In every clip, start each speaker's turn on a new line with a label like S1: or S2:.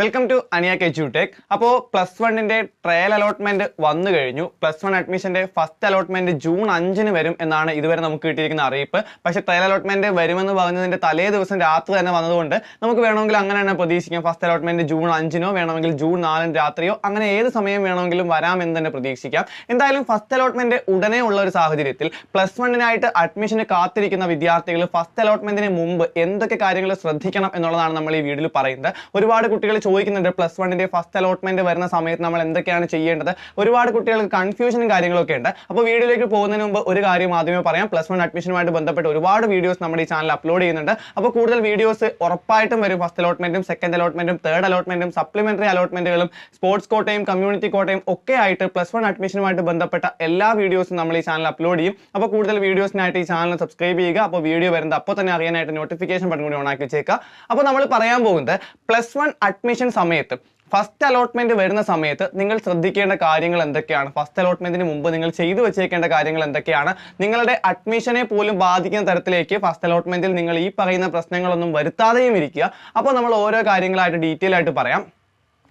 S1: Welcome to അനിയ കെച്ചു tech അപ്പോൾ plus വണ്ണിന്റെ ട്രയൽ അലോട്ട്മെന്റ് വന്നു കഴിഞ്ഞു. പ്ലസ് വൺ അഡ്മിഷന്റെ ഫസ്റ്റ് അലോട്ട്മെന്റ് ജൂൺ അഞ്ചിന് വരും എന്നാണ് ഇതുവരെ നമുക്ക് കിട്ടിയിരിക്കുന്ന അറിയിപ്പ്. പക്ഷേ ട്രയൽ അലോട്ട്മെന്റ് വരുമെന്ന് പറഞ്ഞതിന്റെ തലേ ദിവസം രാത്രി തന്നെ വന്നതുകൊണ്ട് നമുക്ക് വേണമെങ്കിൽ അങ്ങനെ തന്നെ പ്രതീക്ഷിക്കാം. ഫസ്റ്റ് അലോട്ട്മെന്റ് ജൂൺ അഞ്ചിനോ വേണമെങ്കിൽ ജൂൺ നാലിന് രാത്രിയോ അങ്ങനെ ഏത് സമയം വേണമെങ്കിലും വരാമെന്ന് തന്നെ പ്രതീക്ഷിക്കാം. എന്തായാലും ഫസ്റ്റ് അലോട്ട്മെന്റ് ഉടനെ ഉള്ള ഒരു സാഹചര്യത്തിൽ പ്ലസ് വണ്ണിനായിട്ട് അഡ്മിഷന് കാത്തിരിക്കുന്ന വിദ്യാർത്ഥികൾ ഫസ്റ്റ് അലോട്ട്മെന്റിന് മുമ്പ് എന്തൊക്കെ കാര്യങ്ങൾ ശ്രദ്ധിക്കണം എന്നുള്ളതാണ് നമ്മൾ ഈ വീഡിയോയിൽ പറയുന്നത്. ഒരുപാട് കുട്ടികൾ ചോദിക്കുന്നുണ്ട്. പ്ലസ് വണ്ണിന്റെ ഫസ്റ്റ് അലോട്ട്മെന്റ് വരുന്ന സമയത്ത് നമ്മൾ എന്തൊക്കെയാണ് ചെയ്യേണ്ടത്? ഒരുപാട് കുട്ടികൾക്ക് കൺഫ്യൂഷനും കാര്യങ്ങളൊക്കെ ഉണ്ട്. അപ്പോൾ വീഡിയോയിലേക്ക് പോകുന്നതിന് മുമ്പ് ഒരു കാര്യം ആദ്യമേ പറയാം. പ്ലസ് വൺ അഡ്മിഷനുമായിട്ട് ബന്ധപ്പെട്ട് ഒരുപാട് വീഡിയോസ് നമ്മുടെ ഈ ചാനൽ അപ്ലോഡ് ചെയ്യുന്നുണ്ട്. അപ്പോൾ കൂടുതൽ വീഡിയോസ് ഉറപ്പായിട്ടും വരും. ഫസ്റ്റ് അലോട്ട്മെന്റും സെക്കൻഡ് അലോട്ട്മെന്റും തേർഡ് അലോട്ട്മെന്റും സപ്ലിമെന്ററി അലോട്ട്മെന്റുകളും സ്പോർട്സ് കോട്ടയും കമ്മ്യൂണിറ്റി കോട്ടയും ഒക്കെ ആയിട്ട് പ്ലസ് വൺ അഡ്മിഷനുമായിട്ട് ബന്ധപ്പെട്ട എല്ലാ വീഡിയോസും നമ്മൾ ഈ ചാനൽ അപ്ലോഡ് ചെയ്യും. അപ്പോൾ കൂടുതൽ വീഡിയോസിനായിട്ട് ഈ ചാനൽ സബ്സ്ക്രൈബ് ചെയ്യുക. അപ്പോൾ വീഡിയോ വരുന്നത് അപ്പോൾ തന്നെ അറിയാനായിട്ട് നോട്ടിഫിക്കേഷൻ ബട്ടൺ കൂടി ഓൺ ആക്കി വെച്ചേക്കുക. അപ്പോൾ നമ്മൾ പറയാൻ പോകുന്നത് പ്ലസ് വൺ അഡ്മിഷൻ സമയത്ത് ഫസ്റ്റ് അലോട്ട്മെന്റ് വരുന്ന സമയത്ത് നിങ്ങൾ ശ്രദ്ധിക്കേണ്ട കാര്യങ്ങൾ എന്തൊക്കെയാണ്? ഫസ്റ്റ് അലോട്ട്മെന്റിന് മുമ്പ് നിങ്ങൾ ചെയ്തു വെച്ചേക്കേണ്ട കാര്യങ്ങൾ എന്തൊക്കെയാണ്? നിങ്ങളുടെ അഡ്മിഷനെ പോലും ബാധിക്കുന്ന തരത്തിലേക്ക് ഫസ്റ്റ് അലോട്ട്മെന്റിൽ നിങ്ങൾ ഈ പറയുന്ന പ്രശ്നങ്ങളൊന്നും വരുത്താതെയും ഇരിക്കുക. അപ്പോൾ നമ്മൾ ഓരോ കാര്യങ്ങളായിട്ട് ഡീറ്റെയിൽ ആയിട്ട് പറയാം.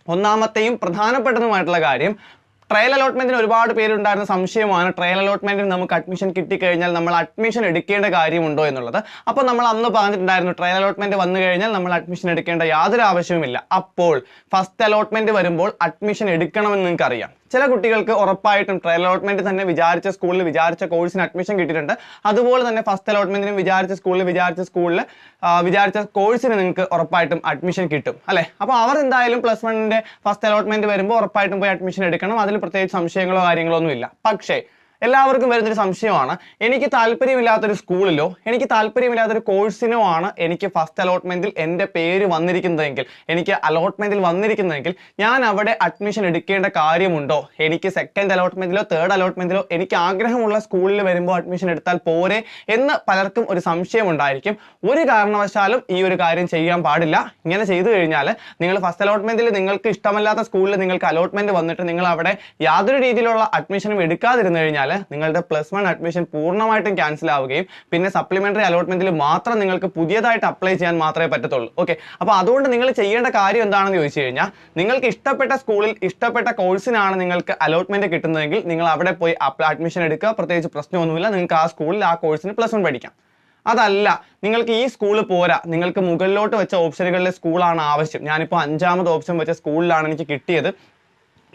S1: ഒന്നാമത്തെയും പ്രധാനപ്പെട്ടതുമായിട്ടുള്ള കാര്യം ട്രയൽ അലോട്ട്മെന്റിന് ഒരുപാട് പേരുണ്ടായിരുന്ന സംശയമാണ്. ട്രയൽ അലോട്ട്മെന്റിന് നമുക്ക് അഡ്മിഷൻ കിട്ടിക്കഴിഞ്ഞാൽ നമ്മൾ അഡ്മിഷൻ എടുക്കേണ്ട കാര്യമുണ്ടോ എന്നുള്ളത്. അപ്പോൾ നമ്മൾ അന്ന് പറഞ്ഞിട്ടുണ്ടായിരുന്നു ട്രയൽ അലോട്ട്മെന്റ് വന്നു കഴിഞ്ഞാൽ നമ്മൾ അഡ്മിഷൻ എടുക്കേണ്ട യാതൊരു ആവശ്യവുമില്ല. അപ്പോൾ ഫസ്റ്റ് അലോട്ട്മെന്റ് വരുമ്പോൾ അഡ്മിഷൻ എടുക്കണമെന്ന് നിങ്ങൾക്ക് അറിയാം ചില കുട്ടികൾക്ക് ഉറപ്പായിട്ടും ട്രയൽ അലോട്ട്മെന്റ് തന്നെ വിചാരിച്ച സ്കൂളിൽ വിചാരിച്ച കോഴ്സിന് അഡ്മിഷൻ കിട്ടിയിട്ടുണ്ട്. അതുപോലെ തന്നെ ഫസ്റ്റ് അലോട്ട്മെന്റിനും വിചാരിച്ച സ്കൂളിൽ വിചാരിച്ച സ്കൂളിൽ വിചാരിച്ച കോഴ്സിന് നിങ്ങൾക്ക് ഉറപ്പായിട്ടും അഡ്മിഷൻ കിട്ടും അല്ലെ? അപ്പോൾ അവർ എന്തായാലും പ്ലസ് വണ്ണിന്റെ ഫസ്റ്റ് അലോട്ട്മെന്റ് വരുമ്പോൾ ഉറപ്പായിട്ടും പോയി അഡ്മിഷൻ എടുക്കണം. അതിൽ പ്രത്യേകിച്ച് സംശയങ്ങളോ കാര്യങ്ങളോ ഒന്നും ഇല്ല പക്ഷേ എല്ലാവർക്കും വരുന്നൊരു സംശയമാണ്. എനിക്ക് താല്പര്യമില്ലാത്തൊരു സ്കൂളിലോ എനിക്ക് താല്പര്യമില്ലാത്തൊരു കോഴ്സിനോ ആണ് എനിക്ക് ഫസ്റ്റ് അലോട്ട്മെന്റിൽ എന്റെ പേര് വന്നിരിക്കുന്നതെങ്കിൽ എനിക്ക് അലോട്ട്മെന്റിൽ വന്നിരിക്കുന്നതെങ്കിൽ ഞാൻ അവിടെ അഡ്മിഷൻ എടുക്കേണ്ട കാര്യമുണ്ടോ? എനിക്ക് സെക്കൻഡ് അലോട്ട്മെന്റിലോ തേർഡ് അലോട്ട്മെന്റിലോ എനിക്ക് ആഗ്രഹമുള്ള സ്കൂളിൽ വരുമ്പോൾ അഡ്മിഷൻ എടുത്താൽ പോരെ എന്ന് പലർക്കും ഒരു സംശയം ഉണ്ടായിരിക്കും ഒരു കാരണവശാലും ഈ ഒരു കാര്യം ചെയ്യാൻ പാടില്ല. ഇങ്ങനെ ചെയ്തു കഴിഞ്ഞാൽ നിങ്ങൾ ഫസ്റ്റ് അലോട്ട്മെന്റിൽ നിങ്ങൾക്ക് ഇഷ്ടമല്ലാത്ത സ്കൂളിൽ നിങ്ങൾക്ക് അലോട്ട്മെന്റ് വന്നിട്ട് നിങ്ങൾ അവിടെ യാതൊരു രീതിയിലുള്ള അഡ്മിഷനും എടുക്കാതിരുന്നു കഴിഞ്ഞാൽ നിങ്ങളുടെ പ്ലസ് വൺ അഡ്മിഷൻ പൂർണമായിട്ടും ക്യാൻസൽ ആവുകയും പിന്നെ സപ്ലിമെന്ററി അലോട്ട്മെന്റിൽ മാത്രം നിങ്ങൾക്ക് പുതിയതായിട്ട് അപ്ലൈ ചെയ്യാൻ മാത്രമേ പറ്റത്തുള്ളൂ. ഓക്കെ അപ്പോൾ അതുകൊണ്ട് നിങ്ങൾ ചെയ്യേണ്ട കാര്യം എന്താണെന്ന് ചോദിച്ചു കഴിഞ്ഞാൽ നിങ്ങൾക്ക് ഇഷ്ടപ്പെട്ട സ്കൂളിൽ ഇഷ്ടപ്പെട്ട കോഴ്സിനാണ് നിങ്ങൾക്ക് അലോട്ട്മെന്റ് കിട്ടുന്നതെങ്കിൽ നിങ്ങൾ അവിടെ പോയി അഡ്മിഷൻ എടുക്കുക. പ്രത്യേകിച്ച് പ്രശ്നമൊന്നുമില്ല. നിങ്ങൾക്ക് ആ സ്കൂളിൽ ആ കോഴ്സിന് പ്ലസ് വൺ പഠിക്കാം. അതല്ല നിങ്ങൾക്ക് ഈ സ്കൂൾ പോരാ. നിങ്ങൾക്ക് മുകളിലോട്ട് വെച്ച ഓപ്ഷനുകളിലെ സ്കൂളാണ് ആവശ്യം. ഞാനിപ്പോൾ അഞ്ചാമത് ഓപ്ഷൻ വെച്ച സ്കൂളിലാണ് എനിക്ക് കിട്ടിയത്.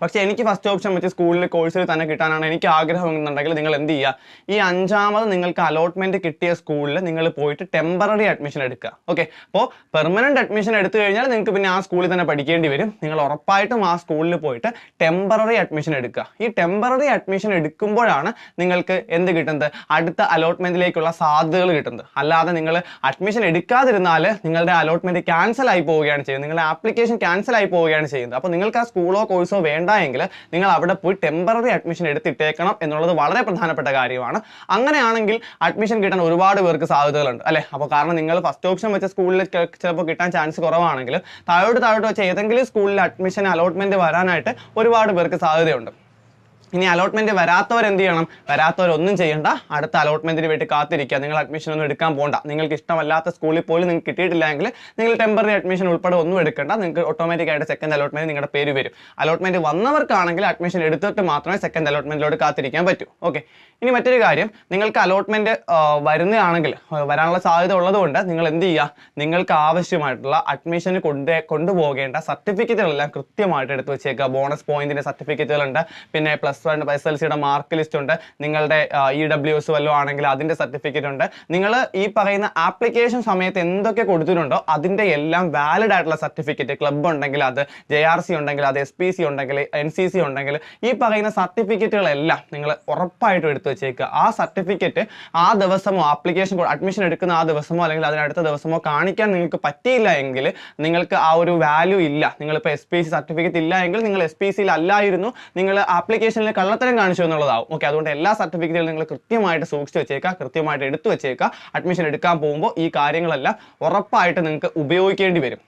S1: പക്ഷേ എനിക്ക് ഫസ്റ്റ് ഓപ്ഷൻ വെച്ച് സ്കൂളിൽ കോഴ്സിൽ തന്നെ കിട്ടാനാണ് എനിക്ക് ആഗ്രഹം എന്നുണ്ടെങ്കിൽ നിങ്ങൾ എന്ത് ചെയ്യുക ഈ അഞ്ചാമത് നിങ്ങൾക്ക് അലോട്ട്മെന്റ് കിട്ടിയ സ്കൂളിൽ നിങ്ങൾ പോയിട്ട് ടെമ്പററി അഡ്മിഷൻ എടുക്കുക. ഓക്കെ അപ്പോൾ പെർമനന്റ് അഡ്മിഷൻ എടുത്തു കഴിഞ്ഞാൽ നിങ്ങൾക്ക് പിന്നെ ആ സ്കൂളിൽ തന്നെ പഠിക്കേണ്ടി വരും. നിങ്ങൾ ഉറപ്പായിട്ടും ആ സ്കൂളിൽ പോയിട്ട് ടെമ്പററി അഡ്മിഷൻ എടുക്കുക. ഈ ടെമ്പററി അഡ്മിഷൻ എടുക്കുമ്പോഴാണ് നിങ്ങൾക്ക് എന്ത് കിട്ടുന്നത്? അടുത്ത അലോട്ട്മെന്റിലേക്കുള്ള സാധ്യതകൾ കിട്ടുന്നത്. അല്ലാതെ നിങ്ങൾ അഡ്മിഷൻ എടുക്കാതിരുന്നാൽ നിങ്ങളുടെ അലോട്ട്മെന്റ് ക്യാൻസൽ ആയി പോവുകയാണ് ചെയ്യുന്നത്. നിങ്ങളുടെ ആപ്ലിക്കേഷൻ ക്യാൻസൽ ആയി പോവുകയാണ് ചെയ്യുന്നത്. അപ്പോൾ നിങ്ങൾക്ക് ആ സ്കൂളോ കോഴ്സോ വേണ്ട എങ്കിൽ നിങ്ങൾ അവിടെ പോയി ടെമ്പററി അഡ്മിഷൻ എടുത്തിട്ടേക്കണം എന്നുള്ളത് വളരെ പ്രധാനപ്പെട്ട കാര്യമാണ്. അങ്ങനെയാണെങ്കിൽ അഡ്മിഷൻ കിട്ടാൻ ഒരുപാട് പേർക്ക് സാധ്യതകളുണ്ട് അല്ലേ? അപ്പോൾ കാരണം നിങ്ങൾ ഫസ്റ്റ് ഓപ്ഷൻ വെച്ച സ്കൂളിൽ ചിലപ്പോൾ കിട്ടാൻ ചാൻസ് കുറവാണെങ്കിൽ താഴോട്ട് താഴോട്ട് വെച്ച ഏതെങ്കിലും സ്കൂളിൽ അഡ്മിഷൻ അലോട്ട്മെന്റ് വരാനായിട്ട് ഒരുപാട് പേർക്ക് സാധ്യതയുണ്ട്. ഇനി അലോട്ട്മെന്റ് വരാത്തവർ എന്ത് ചെയ്യണം? വരാത്തവർ ഒന്നും ചെയ്യണ്ട. അടുത്ത അലോട്ട്മെന്റിന് വേണ്ടി കാത്തിരിക്കുക. നിങ്ങൾ അഡ്മിഷൻ ഒന്നും എടുക്കാൻ പോകണ്ട നിങ്ങൾക്ക് ഇഷ്ടമല്ലാത്ത സ്കൂളിൽ പോലും നിങ്ങൾക്ക് കിട്ടിയിട്ടില്ല എങ്കിൽ നിങ്ങൾ ടെമ്പററി അഡ്മിഷൻ ഉൾപ്പെടെ ഒന്നും എടുക്കണ്ട. നിങ്ങൾക്ക് ഓട്ടോമാറ്റിക് ആയിട്ട് സെക്കൻഡ് അലോട്ട്മെന്റ് നിങ്ങളുടെ പേര് വരും. അലോട്ട്മെന്റ് വന്നവർക്കാണെങ്കിൽ അഡ്മിഷൻ എടുത്തിട്ട് മാത്രമേ സെക്കൻഡ് അലോട്ട്മെന്റിലോട്ട് കാത്തിരിക്കാൻ പറ്റൂ. ഓക്കെ ഇനി മറ്റൊരു കാര്യം. നിങ്ങൾക്ക് അലോട്ട്മെന്റ് വരുന്നതാണെങ്കിൽ വരാനുള്ള സാധ്യത ഉള്ളതുകൊണ്ട് നിങ്ങൾ എന്ത് ചെയ്യുക? നിങ്ങൾക്ക് ആവശ്യമായിട്ടുള്ള അഡ്മിഷന് കൊണ്ട് കൊണ്ടുപോകേണ്ട സർട്ടിഫിക്കറ്റുകളെല്ലാം കൃത്യമായിട്ട് എടുത്ത് വെച്ചേക്കുക. ബോണസ് പോയിന്റിന്റെ സർട്ടിഫിക്കറ്റുകളുണ്ട് പിന്നെ പ്ലസ് വൺ എസ് എൽ സിയുടെ മാർക്ക് ലിസ്റ്റ് ഉണ്ട്. നിങ്ങളുടെ ഇ ഡബ്ല്യു എസ് വല്ലതും ആണെങ്കിൽ അതിന്റെ സർട്ടിഫിക്കറ്റ് ഉണ്ട്. നിങ്ങൾ ഈ പറയുന്ന ആപ്ലിക്കേഷൻ സമയത്ത് എന്തൊക്കെ കൊടുത്തിട്ടുണ്ടോ അതിന്റെ എല്ലാം വാലിഡ് ആയിട്ടുള്ള സർട്ടിഫിക്കറ്റ് ക്ലബ്ബ് ഉണ്ടെങ്കിൽ അത് ജെ ആർ സി ഉണ്ടെങ്കിൽ അത് എസ് പി സി ഉണ്ടെങ്കിൽ എൻ സി സി ഉണ്ടെങ്കിൽ ഈ പറയുന്ന സർട്ടിഫിക്കറ്റുകളെല്ലാം നിങ്ങൾ ഉറപ്പായിട്ടും എടുത്തു വെച്ചേക്കുക. ആ സർട്ടിഫിക്കറ്റ് ആ ദിവസമോ ആപ്ലിക്കേഷൻ അഡ്മിഷൻ എടുക്കുന്ന ആ ദിവസമോ അല്ലെങ്കിൽ അതിനടുത്ത ദിവസമോ കാണിക്കാൻ നിങ്ങൾക്ക് പറ്റിയില്ല എങ്കിൽ നിങ്ങൾക്ക് ആ ഒരു വാല്യൂ ഇല്ല. നിങ്ങളിപ്പോൾ എസ് പി സി സർട്ടിഫിക്കറ്റ് ഇല്ല എങ്കിൽ നിങ്ങൾ എസ് പി സിയിൽ അല്ലായിരുന്നു. നിങ്ങൾ ആപ്ലിക്കേഷനിൽ കള്ളത്തരം കാണിച്ചു എന്നുള്ളതാവും. ഓക്കെ അതുകൊണ്ട് എല്ലാ സർട്ടിഫിക്കറ്റുകളും നിങ്ങൾ കൃത്യമായിട്ട് സൂക്ഷിച്ച് വെച്ചേക്കുക കൃത്യമായിട്ട് എടുത്തു വെച്ചേക്കുക അഡ്മിഷൻ എടുക്കാൻ പോകുമ്പോൾ ഈ കാര്യങ്ങളെല്ലാം ഉറപ്പായിട്ട് നിങ്ങൾക്ക് ഉപയോഗിക്കേണ്ടി വരും.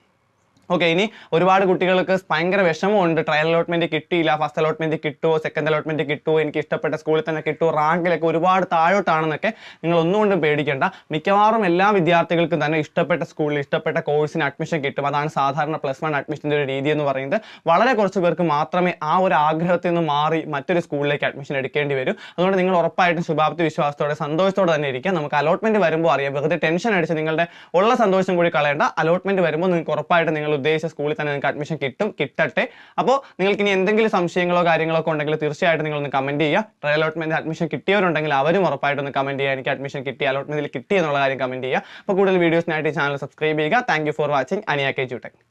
S1: ഓക്കെ ഇനി ഒരുപാട് കുട്ടികൾക്ക് ഭയങ്കര വിഷമമുണ്ട്. ട്രയൽ അലോട്ട്മെന്റ് കിട്ടിയില്ല ഫസ്റ്റ് അലോട്ട്മെന്റ് കിട്ടുമോ സെക്കൻഡ് അലോട്ട്മെന്റ് കിട്ടുമോ എനിക്ക് ഇഷ്ടപ്പെട്ട സ്കൂളിൽ തന്നെ കിട്ടുമോ റാങ്കിലൊക്കെ ഒരുപാട് താഴോട്ടാണെന്നൊക്കെ നിങ്ങൾ ഒന്നുകൊണ്ടും പേടിക്കേണ്ട. മിക്കവാറും എല്ലാ വിദ്യാർത്ഥികൾക്കും തന്നെ ഇഷ്ടപ്പെട്ട സ്കൂളിൽ ഇഷ്ടപ്പെട്ട കോഴ്സിന് അഡ്മിഷൻ കിട്ടും. അതാണ് സാധാരണ പ്ലസ് വൺ അഡ്മിഷന്റെ ഒരു രീതി എന്ന് പറയുന്നത്. വളരെ കുറച്ച് പേർക്ക് മാത്രമേ ആ ഒരു ആഗ്രഹത്തിൽ നിന്ന് മാറി മറ്റൊരു സ്കൂളിലേക്ക് അഡ്മിഷൻ എടുക്കേണ്ടി വരും. അതുകൊണ്ട് നിങ്ങൾ ഉറപ്പായിട്ടും ശുഭാപ്തി വിശ്വാസത്തോടെ സന്തോഷത്തോടെ തന്നെ ഇരിക്കുക. നമുക്ക് അലോട്ട്മെന്റ് വരുമ്പോൾ അറിയാം വെറുതെ ടെൻഷൻ അടിച്ച് നിങ്ങളുടെ ഉള്ള സന്തോഷം കൂടി കളയേണ്ട. അലോട്ട്മെന്റ് വരുമ്പോൾ നിങ്ങൾക്ക് ഉറപ്പായിട്ട് നിങ്ങൾ ഉദ്ദേശിച്ച സ്കൂളിൽ തന്നെ നിങ്ങൾക്ക് അഡ്മിഷൻ കിട്ടും കിട്ടട്ടെ. അപ്പോൾ നിങ്ങൾക്ക് ഇനി എന്തെങ്കിലും സംശയങ്ങളോ കാര്യങ്ങളോ ഒക്കെ ഉണ്ടെങ്കിൽ തീർച്ചയായിട്ടും നിങ്ങൾ ഒന്ന് കമന്റ് ചെയ്യുക ട്രയൽ അലോട്ട്മെന്റ് അഡ്മിഷൻ കിട്ടിയവരുണ്ടെങ്കിൽ അവരും ഉറപ്പായിട്ടും ഒന്ന് കമന്റ് ചെയ്യുക എനിക്ക് അഡ്മിഷൻ കിട്ടി അലോട്ട്മെന്റിൽ കിട്ടി എന്നുള്ള കാര്യം കമന്റ് ചെയ്യുക. അപ്പോൾ കൂടുതൽ വീഡിയോസിനായിട്ട് ഈ ചാനൽ സബ്സ്ക്രൈബ് ചെയ്യുക. താങ്ക് ഫോർ വാച്ചിങ് അനിയ കെ ജൂടെക്